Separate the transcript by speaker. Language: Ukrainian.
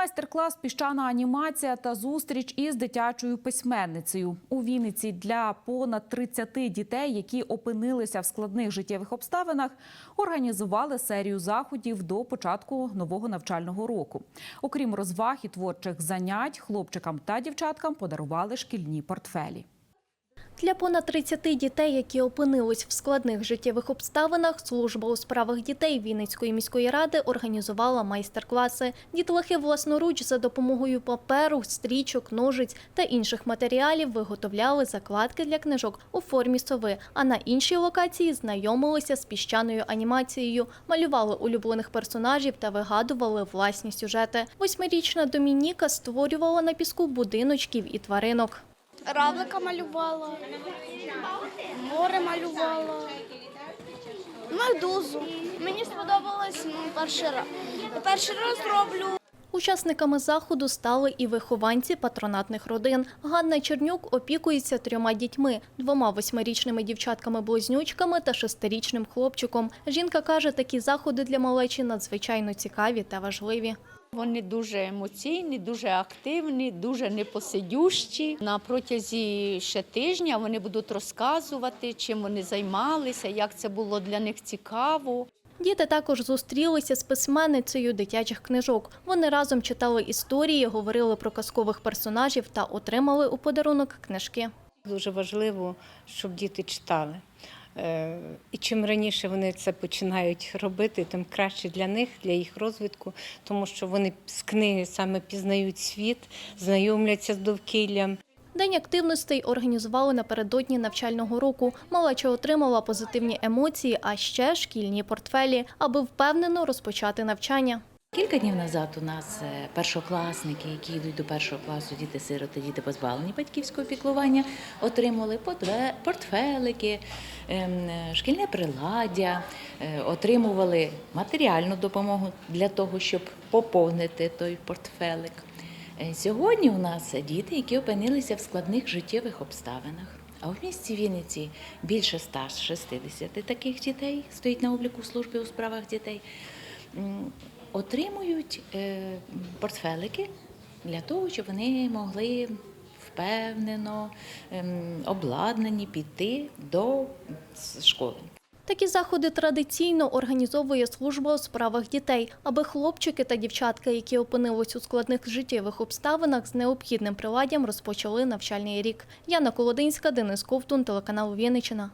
Speaker 1: Майстер-клас, піщана анімація та зустріч із дитячою письменницею у Вінниці для понад 30 дітей, які опинилися в складних життєвих обставинах, організували серію заходів до початку нового навчального року. Окрім розваг і творчих занять, хлопчикам та дівчаткам подарували шкільні портфелі.
Speaker 2: Для понад 30 дітей, які опинились в складних життєвих обставинах, служба у справах дітей Вінницької міської ради організувала майстер-класи. Дітлахи власноруч за допомогою паперу, стрічок, ножиць та інших матеріалів виготовляли закладки для книжок у формі сови. А на іншій локації знайомилися з піщаною анімацією, малювали улюблених персонажів та вигадували власні сюжети. Восьмирічна Домініка створювала на піску будиночків і тваринок.
Speaker 3: Равлика малювала, море малювала, медузу. Мені сподобалось ну, перший раз. Перший раз роблю.
Speaker 2: Учасниками заходу стали і вихованці патронатних родин. Ганна Чернюк опікується трьома дітьми: двома восьмирічними дівчатками-близнючками та шестирічним хлопчиком. Жінка каже, такі заходи для малечі надзвичайно цікаві та важливі.
Speaker 4: Вони дуже емоційні, дуже активні, дуже непосидющі. На протязі ще тижня вони будуть розказувати, чим вони займалися, як це було для них цікаво.
Speaker 2: Діти також зустрілися з письменницею дитячих книжок. Вони разом читали історії, говорили про казкових персонажів та отримали у подарунок книжки.
Speaker 5: Дуже важливо, щоб діти читали. Е, І чим раніше вони це починають робити, тим краще для них, для їх розвитку, тому що вони з книги саме пізнають світ, знайомляться з довкіллям.
Speaker 2: День активностей організували напередодні навчального року. Малеча отримала позитивні емоції, а ще шкільні портфелі, аби впевнено розпочати навчання.
Speaker 6: Кілька днів назад у нас е, першокласники, які йдуть до першого класу, діти-сироти, діти позбавлені батьківського піклування, отримали портфелики, ем, е, шкільне приладдя, е, отримували матеріальну допомогу для того, щоб поповнити той портфелик. Сьогодні у нас діти, які опинилися в складних життєвих обставинах. А в місті Вінниці більше 160 таких дітей стоїть на обліку служби у справах дітей. Отримують е, портфелики для того, щоб вони могли впевнено, ем, обладнані піти до школи.
Speaker 2: Такі заходи традиційно організовує служба у справах дітей, аби хлопчики та дівчатка, які опинились у складних життєвих обставинах, з необхідним приладдям розпочали навчальний рік. Яна Колодинська, Денис Ковтун, телеканал Вінниччина.